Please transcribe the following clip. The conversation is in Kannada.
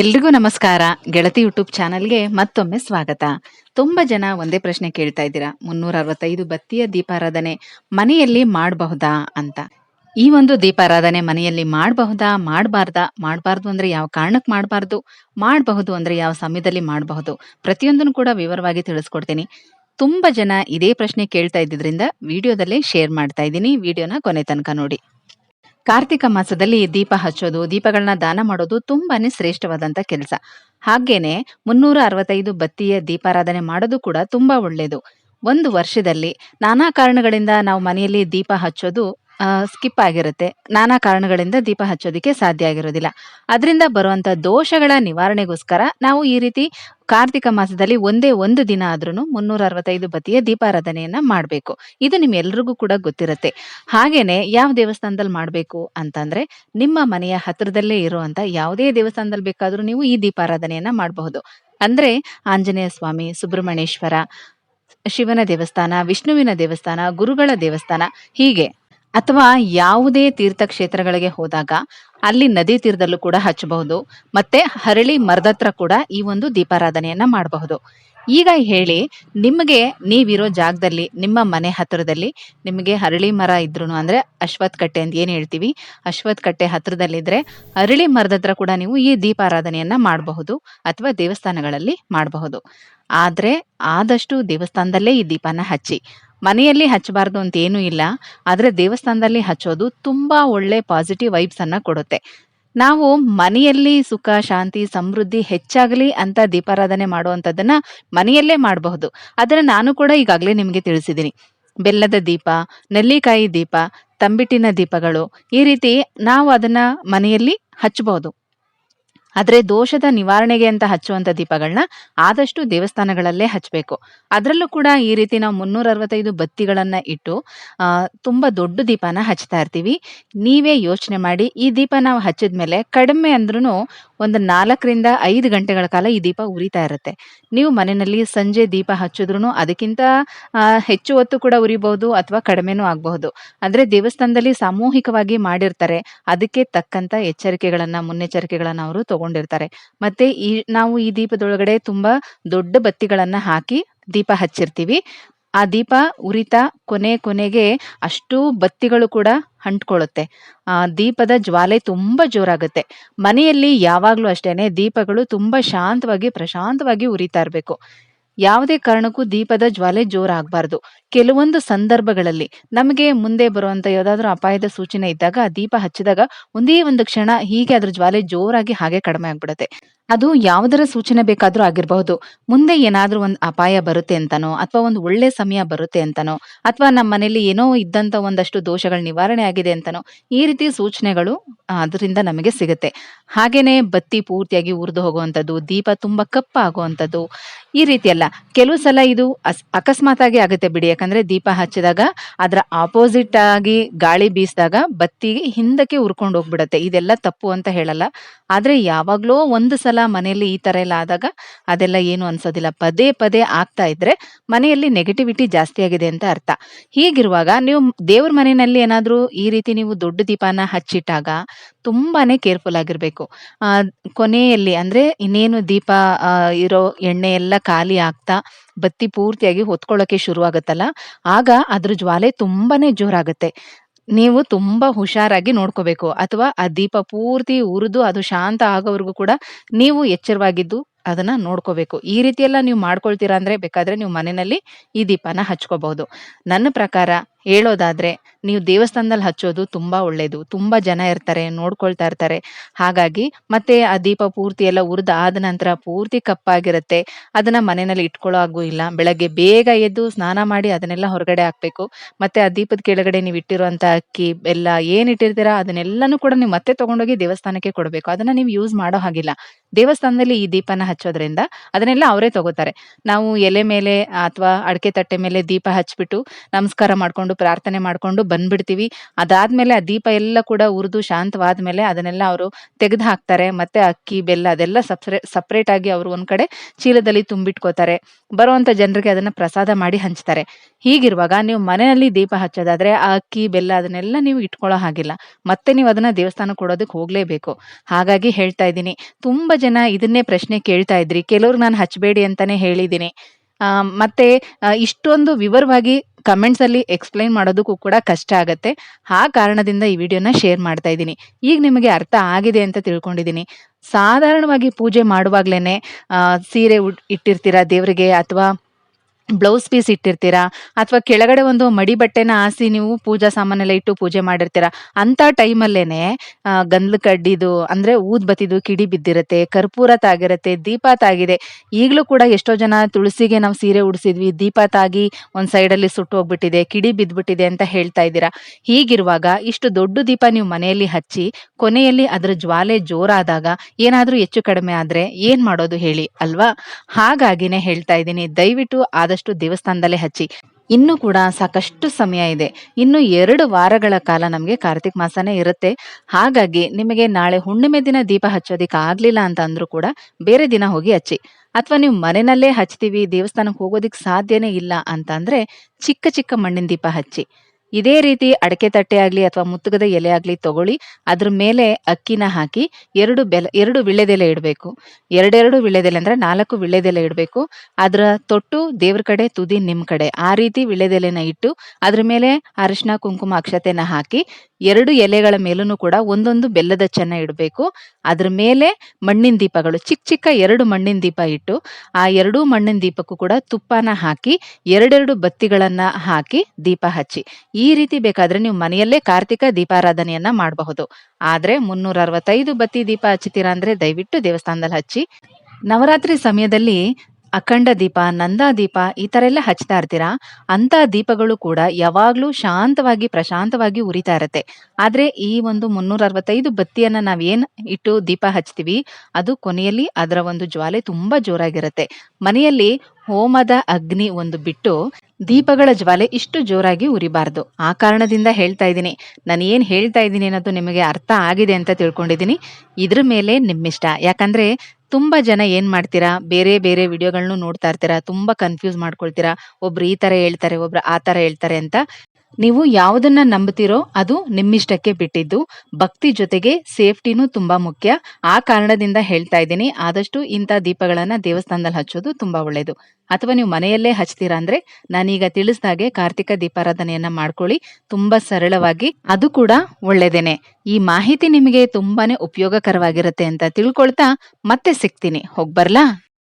ಎಲ್ರಿಗೂ ನಮಸ್ಕಾರ. ಗೆಳತಿ ಯೂಟ್ಯೂಬ್ ಚಾನಲ್ಗೆ ಮತ್ತೊಮ್ಮೆ ಸ್ವಾಗತ. ತುಂಬ ಜನ ಒಂದೇ ಪ್ರಶ್ನೆ ಕೇಳ್ತಾ ಇದ್ದೀರಾ. ಮುನ್ನೂರ ಅರವತ್ತೈದು ಬತ್ತಿಯ ದೀಪಾರಾಧನೆ ಮನೆಯಲ್ಲಿ ಮಾಡಬಹುದಾ ಅಂತ. ಈ ಒಂದು ದೀಪಾರಾಧನೆ ಮನೆಯಲ್ಲಿ ಮಾಡಬಹುದಾ, ಮಾಡಬಾರ್ದಾ, ಮಾಡಬಾರ್ದು ಅಂದ್ರೆ ಯಾವ ಕಾರಣಕ್ಕೆ ಮಾಡಬಾರ್ದು, ಮಾಡಬಹುದು ಅಂದ್ರೆ ಯಾವ ಸಮಯದಲ್ಲಿ ಮಾಡಬಹುದು ಪ್ರತಿಯೊಂದನ್ನು ಕೂಡ ವಿವರವಾಗಿ ತಿಳಿಸ್ಕೊಡ್ತೀನಿ. ತುಂಬ ಜನ ಇದೇ ಪ್ರಶ್ನೆ ಕೇಳ್ತಾ ಇದ್ದಿದ್ರಿಂದ ವಿಡಿಯೋದಲ್ಲೇ ಶೇರ್ ಮಾಡ್ತಾ ಇದ್ದೀನಿ. ವಿಡಿಯೋನ ಕೊನೆ ತನಕ ನೋಡಿ. ಕಾರ್ತಿಕ ಮಾಸದಲ್ಲಿ ದೀಪ ಹಚ್ಚೋದು, ದೀಪಗಳನ್ನ ದಾನ ಮಾಡೋದು ತುಂಬಾನೇ ಶ್ರೇಷ್ಠವಾದಂತ ಕೆಲಸ. ಹಾಗೇನೆ ಮುನ್ನೂರ ಅರವತ್ತೈದು ಬತ್ತಿಯ ದೀಪಾರಾಧನೆ ಮಾಡೋದು ಕೂಡ ತುಂಬಾ ಒಳ್ಳೇದು. ಒಂದು ವರ್ಷದಲ್ಲಿ ನಾನಾ ಕಾರಣಗಳಿಂದ ನಾವು ಮನೆಯಲ್ಲಿ ದೀಪ ಹಚ್ಚೋದು ಸ್ಕಿಪ್ ಆಗಿರುತ್ತೆ. ನಾನಾ ಕಾರಣಗಳಿಂದ ದೀಪ ಹಚ್ಚೋದಿಕ್ಕೆ ಸಾಧ್ಯ ಆಗಿರೋದಿಲ್ಲ. ಅದರಿಂದ ಬರುವಂತ ದೋಷಗಳ ನಿವಾರಣೆಗೋಸ್ಕರ ನಾವು ಈ ರೀತಿ ಕಾರ್ತಿಕ ಮಾಸದಲ್ಲಿ ಒಂದೇ ಒಂದು ದಿನ ಆದ್ರೂ ಮುನ್ನೂರ ಅರವತ್ತೈದು ಬತಿಯ ದೀಪಾರಾಧನೆಯನ್ನ ಮಾಡಬೇಕು. ಇದು ನಿಮ್ಮೆಲ್ರಿಗೂ ಕೂಡ ಗೊತ್ತಿರುತ್ತೆ. ಹಾಗೇನೆ ಯಾವ ದೇವಸ್ಥಾನದಲ್ಲಿ ಮಾಡಬೇಕು ಅಂತಂದ್ರೆ ನಿಮ್ಮ ಮನೆಯ ಹತ್ರದಲ್ಲೇ ಇರುವಂತ ಯಾವುದೇ ದೇವಸ್ಥಾನದಲ್ಲಿ ಬೇಕಾದ್ರೂ ನೀವು ಈ ದೀಪಾರಾಧನೆಯನ್ನ ಮಾಡಬಹುದು. ಅಂದ್ರೆ ಆಂಜನೇಯ ಸ್ವಾಮಿ, ಸುಬ್ರಹ್ಮಣ್ಯೇಶ್ವರ, ಶಿವನ ದೇವಸ್ಥಾನ, ವಿಷ್ಣುವಿನ ದೇವಸ್ಥಾನ, ಗುರುಗಳ ದೇವಸ್ಥಾನ ಹೀಗೆ. ಅಥವಾ ಯಾವುದೇ ತೀರ್ಥಕ್ಷೇತ್ರಗಳಿಗೆ ಹೋದಾಗ ಅಲ್ಲಿ ನದಿ ತೀರದಲ್ಲೂ ಕೂಡ ಹಚ್ಚಬಹುದು, ಮತ್ತೆ ಹರಳಿ ಮರದತ್ರ ಕೂಡ ಈ ಒಂದು ದೀಪಾರಾಧನೆಯನ್ನ ಮಾಡಬಹುದು. ಈಗ ಹೇಳಿ, ನಿಮಗೆ ನೀವಿರೋ ಜಾಗದಲ್ಲಿ, ನಿಮ್ಮ ಮನೆ ಹತ್ತಿರದಲ್ಲಿ ನಿಮಗೆ ಹರಳಿ ಮರ ಇದ್ರು ಅಂದ್ರೆ ಅಶ್ವತ್ ಕಟ್ಟೆ ಅಂತ ಏನು ಹೇಳ್ತೀವಿ? ಅಶ್ವತ್ ಕಟ್ಟೆ ಹತ್ರದಲ್ಲಿದ್ರೆ ಹರಳಿ ಮರದ ಹತ್ರ ಕೂಡ ನೀವು ಈ ದೀಪಾರಾಧನೆಯನ್ನ ಮಾಡಬಹುದು ಅಥವಾ ದೇವಸ್ಥಾನಗಳಲ್ಲಿ ಮಾಡಬಹುದು. ಆದ್ರೆ ಆದಷ್ಟು ದೇವಸ್ಥಾನದಲ್ಲೇ ಈ ದೀಪನ ಹಚ್ಚಿ. ಮನೆಯಲ್ಲಿ ಹಚ್ಚಬಾರ್ದು ಅಂತ ಏನೂ ಇಲ್ಲ, ಆದರೆ ದೇವಸ್ಥಾನದಲ್ಲಿ ಹಚ್ಚೋದು ತುಂಬ ಒಳ್ಳೆ ಪಾಸಿಟಿವ್ ವೈಬ್ಸ್ ಅನ್ನ ಕೊಡುತ್ತೆ. ನಾವು ಮನೆಯಲ್ಲಿ ಸುಖ, ಶಾಂತಿ, ಸಮೃದ್ಧಿ ಹೆಚ್ಚಾಗಲಿ ಅಂತ ದೀಪಾರಾಧನೆ ಮಾಡುವಂಥದ್ದನ್ನ ಮನೆಯಲ್ಲೇ ಮಾಡಬಹುದು. ಆದರೆ ನಾನು ಕೂಡ ಈಗಾಗಲೇ ನಿಮಗೆ ತಿಳಿಸಿದ್ದೀನಿ. ಬೆಲ್ಲದ ದೀಪ, ನೆಲ್ಲಿಕಾಯಿ ದೀಪ, ತಂಬಿಟ್ಟಿನ ದೀಪಗಳು ಈ ರೀತಿ ನಾವು ಅದನ್ನ ಮನೆಯಲ್ಲಿ ಹಚ್ಚಬಹುದು. ಆದ್ರೆ ದೋಷದ ನಿವಾರಣೆಗೆ ಅಂತ ಹಚ್ಚುವಂತ ದೀಪಗಳನ್ನ ಆದಷ್ಟು ದೇವಸ್ಥಾನಗಳಲ್ಲೇ ಹಚ್ಚಬೇಕು ಅದರಲ್ಲೂ ಕೂಡ ಈ ರೀತಿ ನಾವು ಮುನ್ನೂರ ಅರವತ್ತೈದು ಬತ್ತಿಗಳನ್ನ ಇಟ್ಟು ತುಂಬಾ ದೊಡ್ಡ ದೀಪನ ಹಚ್ತಾ ಇರ್ತೀವಿ. ನೀವೇ ಯೋಚನೆ ಮಾಡಿ, ಈ ದೀಪ ನಾವು ಹಚ್ಚಿದ್ಮೇಲೆ ಕಡಿಮೆ ಅಂದ್ರೂ ಒಂದು ನಾಲ್ಕರಿಂದ ಐದು ಗಂಟೆಗಳ ಕಾಲ ಈ ದೀಪ ಉರಿತಾ ಇರುತ್ತೆ. ನೀವು ಮನೆಯಲ್ಲಿ ಸಂಜೆ ದೀಪ ಹಚ್ಚಿದ್ರು ಅದಕ್ಕಿಂತ ಹೆಚ್ಚು ಹೊತ್ತು ಕೂಡ ಉರಿಬಹುದು ಅಥವಾ ಕಡಿಮೆನೂ ಆಗಬಹುದು. ಅಂದ್ರೆ ದೇವಸ್ಥಾನದಲ್ಲಿ ಸಾಮೂಹಿಕವಾಗಿ ಮಾಡಿರ್ತಾರೆ. ಅದಕ್ಕೆ ತಕ್ಕಂತ ಎಚ್ಚರಿಕೆಗಳನ್ನ, ಮುನ್ನೆಚ್ಚರಿಕೆಗಳನ್ನ ಅವರು ತಗೊಂಡಿರ್ತಾರೆ ಮತ್ತೆ ಈ, ನಾವು ಈ ದೀಪದೊಳಗಡೆ ತುಂಬಾ ದೊಡ್ಡ ಬತ್ತಿಗಳನ್ನ ಹಾಕಿ ದೀಪ ಹಚ್ಚಿರ್ತೀವಿ. ಆ ದೀಪ ಉರಿತಾ ಕೊನೆ ಕೊನೆಗೆ ಅಷ್ಟು ಬತ್ತಿಗಳು ಕೂಡ ಅಂಟ್ಕೊಳ್ಳುತ್ತೆ. ಆ ದೀಪದ ಜ್ವಾಲೆ ತುಂಬಾ ಜೋರಾಗುತ್ತೆ. ಮನೆಯಲ್ಲಿ ಯಾವಾಗ್ಲೂ ಅಷ್ಟೇನೆ ದೀಪಗಳು ತುಂಬಾ ಶಾಂತವಾಗಿ, ಪ್ರಶಾಂತವಾಗಿ ಉರಿತಾ ಇರ್ಬೇಕು. ಯಾವುದೇ ಕಾರಣಕ್ಕೂ ದೀಪದ ಜ್ವಾಲೆ ಜೋರಾಗಬಾರದು. ಕೆಲವೊಂದು ಸಂದರ್ಭಗಳಲ್ಲಿ ನಮಗೆ ಮುಂದೆ ಬರುವಂತ ಯಾವ್ದಾದ್ರು ಅಪಾಯದ ಸೂಚನೆ ಇದ್ದಾಗ ದೀಪ ಹಚ್ಚಿದಾಗ ಒಂದೇ ಒಂದು ಕ್ಷಣ ಹೀಗೆ ಅದ್ರ ಜ್ವಾಲೆ ಜೋರಾಗಿ ಹಾಗೆ ಕಡಿಮೆ ಆಗ್ಬಿಡುತ್ತೆ. ಅದು ಯಾವುದರ ಸೂಚನೆ ಬೇಕಾದ್ರೂ ಆಗಿರಬಹುದು. ಮುಂದೆ ಏನಾದರೂ ಒಂದು ಅಪಾಯ ಬರುತ್ತೆ ಅಂತನೋ, ಅಥವಾ ಒಂದು ಒಳ್ಳೆ ಸಮಯ ಬರುತ್ತೆ ಅಂತನೋ, ಅಥವಾ ನಮ್ಮ ಮನೇಲಿ ಏನೋ ಇದ್ದಂತ ಒಂದಷ್ಟು ದೋಷಗಳ ನಿವಾರಣೆ ಆಗಿದೆ ಅಂತನೋ, ಈ ರೀತಿ ಸೂಚನೆಗಳು ಅದರಿಂದ ನಮಗೆ ಸಿಗುತ್ತೆ. ಹಾಗೇನೆ ಬತ್ತಿ ಪೂರ್ತಿಯಾಗಿ ಉರಿದು ಹೋಗುವಂಥದ್ದು, ದೀಪ ತುಂಬಾ ಕಪ್ಪಾಗುವಂಥದ್ದು ಈ ರೀತಿ ಎಲ್ಲ ಕೆಲವು ಸಲ ಇದು ಅಕಸ್ಮಾತ್ ಆಗಿ ಆಗುತ್ತೆ ಬಿಡಿ. ಯಾಕಂದ್ರೆ ದೀಪ ಹಚ್ಚಿದಾಗ ಅದರ ಆಪೋಸಿಟ್ ಆಗಿ ಗಾಳಿ ಬೀಸಿದಾಗ ಬತ್ತಿ ಹಿಂದಕ್ಕೆ ಉರ್ಕೊಂಡು ಹೋಗ್ಬಿಡತ್ತೆ. ಇದೆಲ್ಲ ತಪ್ಪು ಅಂತ ಹೇಳಲ್ಲ. ಆದ್ರೆ ಯಾವಾಗ್ಲೋ ಒಂದು ಸಲ ಮನೆಯಲ್ಲಿ ಈ ತರ ಎಲ್ಲ ಆದಾಗ ಅದೆಲ್ಲ ಏನು ಅನ್ಸೋದಿಲ್ಲ. ಪದೇ ಪದೇ ಆಗ್ತಾ ಇದ್ರೆ ಮನೆಯಲ್ಲಿ ನೆಗೆಟಿವಿಟಿ ಜಾಸ್ತಿ ಆಗಿದೆ ಅಂತ ಅರ್ಥ. ಹೀಗಿರುವಾಗ ನೀವು ದೇವ್ರ ಮನೆಯಲ್ಲಿ ಏನಾದರೂ ಈ ರೀತಿ ನೀವು ದೊಡ್ಡ ದೀಪನ ಹಚ್ಚಿಟ್ಟಾಗ ತುಂಬಾನೇ ಕೇರ್ಫುಲ್ ಆಗಿರ್ಬೇಕು. ಕೊನೆಯಲ್ಲಿ ಅಂದ್ರೆ ಇನ್ನೇನು ದೀಪ ಇರೋ ಎಣ್ಣೆ ಎಲ್ಲ ಖಾಲಿ ಆಗ್ತಾ ಬತ್ತಿ ಪೂರ್ತಿಯಾಗಿ ಹೊತ್ಕೊಳ್ಳೋಕೆ ಶುರು ಆಗುತ್ತಲ್ಲ ಆಗ ಅದ್ರ ಜ್ವಾಲೆ ತುಂಬಾನೇ ಜೋರಾಗುತ್ತೆ. ನೀವು ತುಂಬಾ ಹುಷಾರಾಗಿ ನೋಡ್ಕೋಬೇಕು. ಅಥವಾ ಆ ದೀಪ ಪೂರ್ತಿ ಉರಿದು ಅದು ಶಾಂತ ಆಗೋವರೆಗೂ ಕೂಡ ನೀವು ಎಚ್ಚರವಾಗಿದ್ದು ಅದನ್ನ ನೋಡ್ಕೋಬೇಕು. ಈ ರೀತಿ ಎಲ್ಲ ನೀವು ಮಾಡ್ಕೊಳ್ತೀರಾ ಅಂದ್ರೆ ಬೇಕಾದ್ರೆ ನೀವು ಮನೆಯಲ್ಲಿ ಈ ದೀಪನ ಹಚ್ಕೋಬಹುದು. ನನ್ನ ಪ್ರಕಾರ ಹೇಳೋದಾದ್ರೆ ನೀವು ದೇವಸ್ಥಾನದಲ್ಲಿ ಹಚ್ಚೋದು ತುಂಬಾ ಒಳ್ಳೇದು. ತುಂಬಾ ಜನ ಇರ್ತಾರೆ, ನೋಡ್ಕೊಳ್ತಾ ಇರ್ತಾರೆ. ಹಾಗಾಗಿ ಮತ್ತೆ ಆ ದೀಪ ಪೂರ್ತಿ ಎಲ್ಲ ಉರಿದ ಆದ ನಂತರ ಪೂರ್ತಿ ಕಪ್ಪಾಗಿರುತ್ತೆ. ಅದನ್ನ ಮನೆಯಲ್ಲಿ ಇಟ್ಕೊಳ್ಳೋ ಆಗೂ ಇಲ್ಲ. ಬೆಳಗ್ಗೆ ಬೇಗ ಎದ್ದು ಸ್ನಾನ ಮಾಡಿ ಅದನ್ನೆಲ್ಲ ಹೊರಗಡೆ ಹಾಕ್ಬೇಕು. ಮತ್ತೆ ಆ ದೀಪದ ಕೆಳಗಡೆ ನೀವು ಇಟ್ಟಿರುವಂತ ಅಕ್ಕಿ ಎಲ್ಲ ಏನ್ ಇಟ್ಟಿರ್ತೀರಾ ಅದನ್ನೆಲ್ಲನೂ ಕೂಡ ನೀವು ಮತ್ತೆ ತಗೊಂಡೋಗಿ ದೇವಸ್ಥಾನಕ್ಕೆ ಕೊಡಬೇಕು. ಅದನ್ನ ನೀವು ಯೂಸ್ ಮಾಡೋ ಹಾಗಿಲ್ಲ. ದೇವಸ್ಥಾನದಲ್ಲಿ ಈ ದೀಪನ ಹಚ್ಚೋದ್ರಿಂದ ಅದನ್ನೆಲ್ಲ ಅವರೇ ತಗೋತಾರೆ. ನಾವು ಎಲೆ ಮೇಲೆ ಅಥವಾ ಅಡಕೆ ತಟ್ಟೆ ಮೇಲೆ ದೀಪ ಹಚ್ಬಿಟ್ಟು ನಮಸ್ಕಾರ ಮಾಡ್ಕೊಂಡು ಪ್ರಾರ್ಥನೆ ಮಾಡ್ಕೊಂಡು ಬಂದ್ಬಿಡ್ತೀವಿ. ಅದಾದ್ಮೇಲೆ ಆ ದೀಪ ಎಲ್ಲ ಕೂಡ ಉರಿದು ಶಾಂತವಾದ್ಮೇಲೆ ಅದನ್ನೆಲ್ಲ ಅವರು ತೆಗೆದು ಹಾಕ್ತಾರೆ ಮತ್ತೆ ಅಕ್ಕಿ, ಬೆಲ್ಲ ಅದೆಲ್ಲ ಸಪ್ರೇ ಸಪ್ರೇಟ್ ಆಗಿ ಅವರು ಒಂದ್ ಕಡೆ ಚೀಲದಲ್ಲಿ ತುಂಬಿಟ್ಕೋತಾರೆ. ಬರುವಂತ ಜನರಿಗೆ ಅದನ್ನ ಪ್ರಸಾದ ಮಾಡಿ ಹಂಚ್ತಾರೆ. ಹೀಗಿರುವಾಗ ನೀವು ಮನೆಯಲ್ಲಿ ದೀಪ ಹಚ್ಚೋದಾದ್ರೆ ಆ ಅಕ್ಕಿ, ಬೆಲ್ಲ ಅದನ್ನೆಲ್ಲ ನೀವು ಇಟ್ಕೊಳ್ಳೋ ಹಾಗಿಲ್ಲ. ಮತ್ತೆ ನೀವು ಅದನ್ನ ದೇವಸ್ಥಾನ ಕೊಡೋದಕ್ಕೆ ಹೋಗ್ಲೇಬೇಕು. ಹಾಗಾಗಿ ಹೇಳ್ತಾ ಇದ್ದೀನಿ. ತುಂಬಾ ಜನ ಇದನ್ನೇ ಪ್ರಶ್ನೆ ಕೇಳ್ತಾ ಇದ್ರಿ. ಕೆಲವ್ರು ನಾನು ಹಚ್ಚಬೇಡಿ ಅಂತಾನೆ ಹೇಳಿದ್ದೀನಿ. ಮತ್ತೆ ಇಷ್ಟೊಂದು ವಿವರವಾಗಿ ಕಮೆಂಟ್ಸ್ ಅಲ್ಲಿ ಎಕ್ಸ್ಪ್ಲೈನ್ ಮಾಡೋದಕ್ಕೂ ಕೂಡ ಕಷ್ಟ ಆಗುತ್ತೆ. ಆ ಕಾರಣದಿಂದ ಈ ವಿಡಿಯೋನ ಶೇರ್ ಮಾಡ್ತಾ ಇದ್ದೀನಿ. ಈಗ ನಿಮಗೆ ಅರ್ಥ ಆಗಿದೆ ಅಂತ ತಿಳ್ಕೊಂಡಿದ್ದೀನಿ. ಸಾಧಾರಣವಾಗಿ ಪೂಜೆ ಮಾಡುವಾಗ್ಲೇನೆ ಸೀರೆ ಇಟ್ಟಿರ್ತೀರಾ ದೇವರಿಗೆ ಅಥವಾ ಬ್ಲೌಸ್ ಪೀಸ್ ಇಟ್ಟಿರ್ತೀರಾ? ಅಥವಾ ಕೆಳಗಡೆ ಒಂದು ಮಡಿ ಬಟ್ಟೆನ ಹಾಸಿ ನೀವು ಪೂಜಾ ಸಾಮಾನೆಲ್ಲ ಇಟ್ಟು ಪೂಜೆ ಮಾಡಿರ್ತೀರಾ? ಅಂತ ಟೈಮಲ್ಲೇನೆ ಗಂದ್ಲು ಕಡ್ಡಿದು, ಅಂದ್ರೆ ಊದ್ಬತ್ತಿದು ಕಿಡಿ ಬಿದ್ದಿರತ್ತೆ, ಕರ್ಪೂರ ತಾಗಿರುತ್ತೆ, ದೀಪ ತಾಗಿದೆ. ಈಗಲೂ ಕೂಡ ಎಷ್ಟೋ ಜನ ತುಳಸಿಗೆ ನಾವು ಸೀರೆ ಉಡಿಸಿದ್ವಿ, ದೀಪ ತಾಗಿ ಒಂದ್ ಸೈಡಲ್ಲಿ ಸುಟ್ಟು ಹೋಗ್ಬಿಟ್ಟಿದೆ, ಕಿಡಿ ಬಿದ್ಬಿಟ್ಟಿದೆ ಅಂತ ಹೇಳ್ತಾ ಇದ್ದೀರಾ? ಹೀಗಿರುವಾಗ ಇಷ್ಟು ದೊಡ್ಡ ದೀಪ ನೀವು ಮನೆಯಲ್ಲಿ ಹಚ್ಚಿ, ಕೊನೆಯಲ್ಲಿ ಅದರ ಜ್ವಾಲೆ ಜೋರಾದಾಗ ಏನಾದ್ರೂ ಹೆಚ್ಚು ಕಡಿಮೆ ಆದ್ರೆ ಏನ್ ಮಾಡೋದು ಹೇಳಿ, ಅಲ್ವಾ? ಹಾಗಾಗಿನೇ ಹೇಳ್ತಾ ಇದ್ದೀನಿ, ದಯವಿಟ್ಟು ಆದಷ್ಟು ದೇವಸ್ಥಾನದಲ್ಲೇ ಹಚ್ಚಿ. ಇನ್ನು ಕೂಡ ಸಾಕಷ್ಟು ಸಮಯ ಇದೆ. ಇನ್ನು ಎರಡು ವಾರಗಳ ಕಾಲ ನಮಗೆ ಕಾರ್ತಿಕ್ ಮಾಸನೇ ಇರುತ್ತೆ. ಹಾಗಾಗಿ ನಿಮಗೆ ನಾಳೆ ಹುಣ್ಣಿಮೆ ದಿನ ದೀಪ ಹಚ್ಚೋದಿಕ್ಕೆ ಆಗ್ಲಿಲ್ಲ ಅಂತ ಅಂದ್ರೂ ಕೂಡ ಬೇರೆ ದಿನ ಹೋಗಿ ಹಚ್ಚಿ. ಅಥವಾ ನೀವು ಮನೆಯಲ್ಲೇ ಹಚ್ತೀವಿ, ದೇವಸ್ಥಾನಕ್ಕೆ ಹೋಗೋದಿಕ್ ಸಾಧ್ಯನೇ ಇಲ್ಲ ಅಂತ ಅಂದ್ರೆ ಚಿಕ್ಕ ಚಿಕ್ಕ ಮಣ್ಣಿನ ದೀಪ ಹಚ್ಚಿ. ಇದೇ ರೀತಿ ಅಡಕೆ ತಟ್ಟೆ ಆಗ್ಲಿ ಅಥವಾ ಮುತ್ತುಗದ ಎಲೆ ಆಗ್ಲಿ ತಗೊಳ್ಳಿ. ಅದ್ರ ಮೇಲೆ ಅಕ್ಕಿನ ಹಾಕಿ ಎರಡು ಬೆಲ, ಎರಡು ವಿಳ್ಳೆದೆಲೆ ಇಡಬೇಕು. ಎರಡೆರಡು ವಿಳ್ಳೆದೆಲೆ ಅಂದ್ರೆ ನಾಲ್ಕು ವಿಳ್ಳೆದೆಲೆ ಇಡಬೇಕು. ಅದರ ತೊಟ್ಟು ದೇವ್ರ ಕಡೆ, ತುದಿ ನಿಮ್ ಕಡೆ. ಆ ರೀತಿ ವಿಳ್ಳೆದೆಲೆನ ಇಟ್ಟು ಅದ್ರ ಮೇಲೆ ಅರಿಶಿನ ಕುಂಕುಮ, ಅಕ್ಷತೆನ ಹಾಕಿ ಎರಡು ಎಲೆಗಳ ಮೇಲೂ ಕೂಡ ಒಂದೊಂದು ಬೆಲ್ಲದ ಚೆನ್ನ ಇಡಬೇಕು. ಅದ್ರ ಮೇಲೆ ಮಣ್ಣಿನ ದೀಪಗಳು, ಚಿಕ್ಕ ಚಿಕ್ಕ ಎರಡು ಮಣ್ಣಿನ ದೀಪ ಇಟ್ಟು ಆ ಎರಡೂ ಮಣ್ಣಿನ ದೀಪಕ್ಕೂ ಕೂಡ ತುಪ್ಪನ ಹಾಕಿ, ಎರಡೆರಡು ಬತ್ತಿಗಳನ್ನ ಹಾಕಿ ದೀಪ ಹಚ್ಚಿ. ಈ ರೀತಿ ಬೇಕಾದ್ರೆ ನೀವು ಮನೆಯಲ್ಲೇ ಕಾರ್ತಿಕ ದೀಪಾರಾಧನೆಯನ್ನ ಮಾಡಬಹುದು. ಆದ್ರೆ ಮುನ್ನೂರ ಅರವತ್ತೈದು ಬತ್ತಿ ದೀಪ ಹಚ್ಚುತ್ತೀರಾ ಅಂದ್ರೆ ದಯವಿಟ್ಟು ದೇವಸ್ಥಾನದಲ್ಲಿ ಹಚ್ಚಿ. ನವರಾತ್ರಿ ಸಮಯದಲ್ಲಿ ಅಖಂಡ ದೀಪ, ನಂದಾ ದೀಪ ಈ ತರ ಎಲ್ಲ ಹಚ್ತಾ ಇರ್ತೀರಾ? ಅಂತ ದೀಪಗಳು ಕೂಡ ಯಾವಾಗ್ಲೂ ಶಾಂತವಾಗಿ, ಪ್ರಶಾಂತವಾಗಿ ಉರಿತಾ ಇರುತ್ತೆ. ಆದ್ರೆ ಈ ಒಂದು ಮುನ್ನೂರ ಅರವತ್ತೈದು ಬತ್ತಿಯನ್ನ ನಾವೇನ್ ಇಟ್ಟು ದೀಪ ಹಚ್ತೀವಿ, ಅದು ಕೊನೆಯಲ್ಲಿ ಅದರ ಒಂದು ಜ್ವಾಲೆ ತುಂಬಾ ಜೋರಾಗಿರತ್ತೆ. ಮನೆಯಲ್ಲಿ ಹೋಮದ ಅಗ್ನಿ ಒಂದು ಬಿಟ್ಟು ದೀಪಗಳ ಜ್ವಾಲೆ ಇಷ್ಟು ಜೋರಾಗಿ ಉರಿಬಾರ್ದು. ಆ ಕಾರಣದಿಂದ ಹೇಳ್ತಾ ಇದ್ದೀನಿ. ನಾನು ಏನ್ ಹೇಳ್ತಾ ಇದ್ದೀನಿ ಅನ್ನೋದು ನಿಮಗೆ ಅರ್ಥ ಆಗಿದೆ ಅಂತ ತಿಳ್ಕೊಂಡಿದ್ದೀನಿ. ಇದ್ರ ಮೇಲೆ ನಿಮ್ಮಿಷ್ಟ. ಯಾಕಂದ್ರೆ ತುಂಬಾ ಜನ ಏನ್ ಮಾಡ್ತೀರಾ? ಬೇರೆ ಬೇರೆ ವಿಡಿಯೋಗಳನ್ನು ನೋಡ್ತಾ ಇರ್ತೀರಾ? ತುಂಬಾ ಕನ್ಫ್ಯೂಸ್ ಮಾಡ್ಕೊಳ್ತೀರಾ? ಒಬ್ರು ಈ ತರ ಹೇಳ್ತಾರೆ, ಒಬ್ರು ಆ ತರ ಹೇಳ್ತಾರೆ ಅಂತ. ನೀವು ಯಾವುದನ್ನ ನಂಬುತ್ತೀರೋ ಅದು ನಿಮ್ಮಿಷ್ಟಕ್ಕೆ ಬಿಟ್ಟಿದ್ದು. ಭಕ್ತಿ ಜೊತೆಗೆ ಸೇಫ್ಟಿನೂ ತುಂಬಾ ಮುಖ್ಯ. ಆ ಕಾರಣದಿಂದ ಹೇಳ್ತಾ ಇದ್ದೀನಿ, ಆದಷ್ಟು ಇಂಥ ದೀಪಗಳನ್ನ ದೇವಸ್ಥಾನದಲ್ಲಿ ಹಚ್ಚೋದು ತುಂಬಾ ಒಳ್ಳೇದು. ಅಥವಾ ನೀವು ಮನೆಯಲ್ಲೇ ಹಚ್ತೀರಾ ಅಂದ್ರೆ, ನಾನೀಗ ತಿಳಿಸ್ದಾಗೆ ಕಾರ್ತಿಕ ದೀಪಾರಾಧನೆಯನ್ನ ಮಾಡ್ಕೊಳ್ಳಿ. ತುಂಬಾ ಸರಳವಾಗಿ, ಅದು ಕೂಡ ಒಳ್ಳೇದೇನೆ. ಈ ಮಾಹಿತಿ ನಿಮಗೆ ತುಂಬಾನೇ ಉಪಯೋಗಕರವಾಗಿರುತ್ತೆ ಅಂತ ತಿಳ್ಕೊಳ್ತಾ ಮತ್ತೆ ಸಿಗ್ತೀನಿ. ಹೋಗ್ಬರ್ಲಾ?